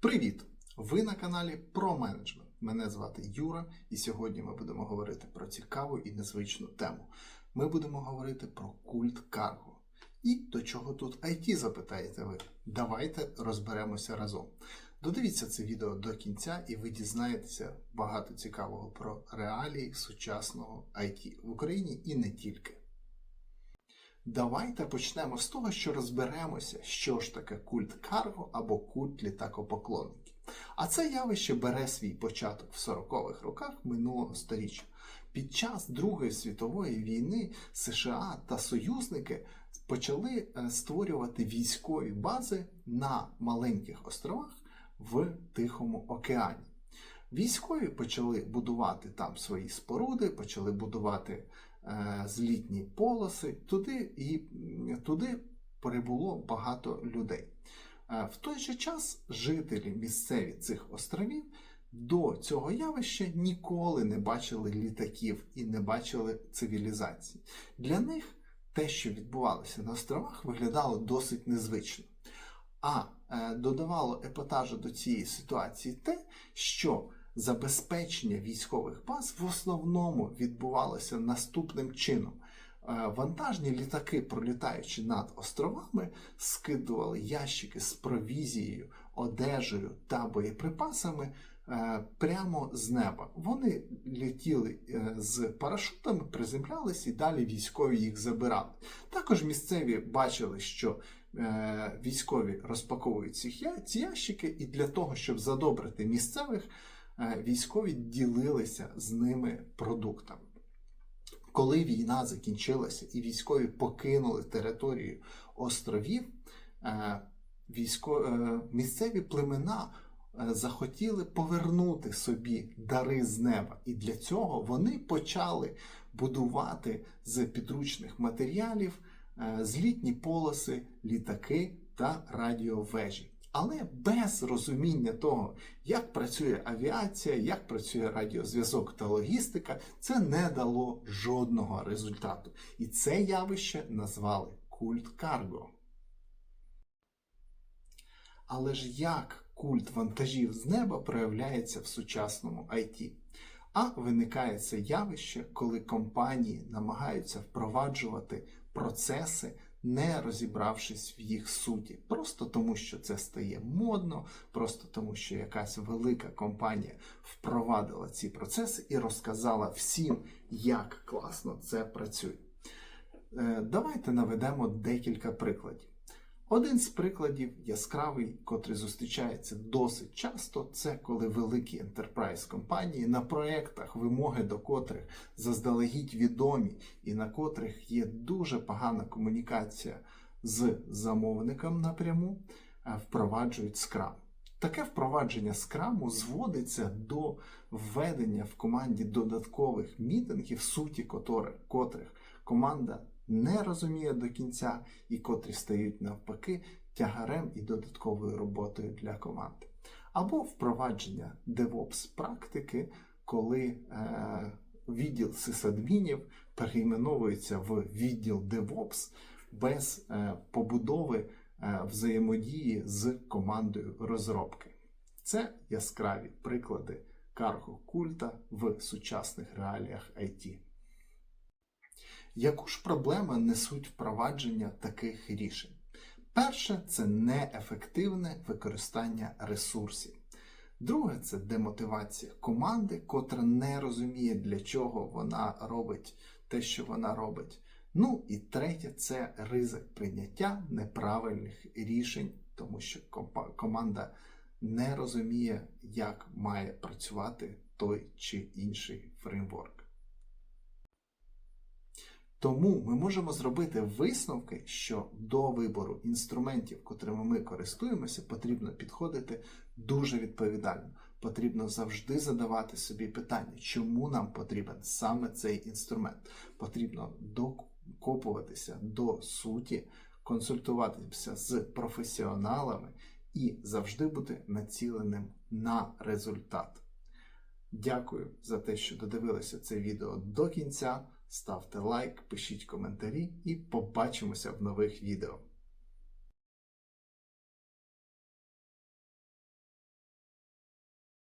Привіт! Ви на каналі про менеджмент. Мене звати Юра, і сьогодні ми будемо говорити про цікаву і незвичну тему. Ми будемо говорити про культ карго. І до чого тут IT, запитаєте ви? Давайте розберемося разом. Додивіться це відео до кінця, і ви дізнаєтеся багато цікавого про реалії сучасного IT в Україні і не тільки. Давайте почнемо з того, що розберемося, що ж таке культ карго або культ літакопоклонників. А це явище бере свій початок в 40-х роках минулого століття. Під час Другої світової війни США та союзники почали е, створювати військові бази на маленьких островах в Тихому океані. Військові почали будувати там свої споруди, почали будувати злітні полоси. Туди і туди прибуло багато людей. Е, в той же час жителі місцеві цих островів до цього явища ніколи не бачили літаків і не бачили цивілізації. Для них те, що відбувалося на островах, виглядало досить незвично. А е, додавало епатажу до цієї ситуації те, що забезпечення військових баз в основному відбувалося наступним чином. Е, Вантажні літаки, пролітаючи над островами, скидували ящики з провізією, одежею та боєприпасами е, прямо з неба. Вони летіли е, з парашутами, приземлялись і далі військові їх забирали. Також місцеві бачили, що військові розпаковують ці ящики, і для того, щоб задобрити місцевих, військові ділилися з ними продуктами. Коли війна закінчилася і військові покинули територію островів, е, е, місцеві племена е, захотіли повернути собі дари з неба. І для цього вони почали будувати з підручних матеріалів е, злітні полоси, літаки та радіовежі. Але без розуміння того, як працює авіація, як працює радіозв'язок та логістика, це не дало жодного результату. І це явище назвали культ карго. Але ж як культ вантажів з неба проявляється в сучасному IT? А виникає це явище, коли компанії намагаються впроваджувати процеси, не розібравшись в їх суті, просто тому, що це стає модно, просто тому, що якась велика компанія впровадила ці процеси і розказала всім, як класно це працює. Е, Давайте наведемо декілька прикладів. Один з прикладів яскравий, котрий зустрічається досить часто, це коли великі enterprise компанії на проєктах, вимоги до котрих заздалегідь відомі, і на котрих є дуже погана комунікація з замовником напряму, е, впроваджують скрам. Таке впровадження скраму зводиться до введення в команді додаткових мітингів, суті котрих команда не розуміє до кінця і котрі стають навпаки тягарем і додатковою роботою для команди. Або впровадження DevOps практики, коли е, відділ сисадмінів перейменовується в відділ DevOps без е, побудови е, взаємодії з командою розробки. Це яскраві приклади карго культа в сучасних реаліях IT. Яку ж проблему несуть впровадження таких рішень? Перше це неефективне використання ресурсів. Друге це демотивація команди, котра не розуміє, для чого вона робить те, що вона робить. Ну і третє це ризик прийняття неправильних рішень, тому що команда не розуміє, як має працювати той чи інший фреймворк. Тому ми можемо зробити висновки, що до вибору інструментів, котрими ми користуємося, потрібно підходити дуже відповідально. Потрібно завжди задавати собі питання, чому нам потрібен саме цей інструмент. Потрібно докопуватися до суті, консультуватися з професіоналами і завжди бути націленим на результат. Дякую за те, що додивилися це відео до кінця. Ставте лайк, пишіть коментарі і побачимося в нових відео.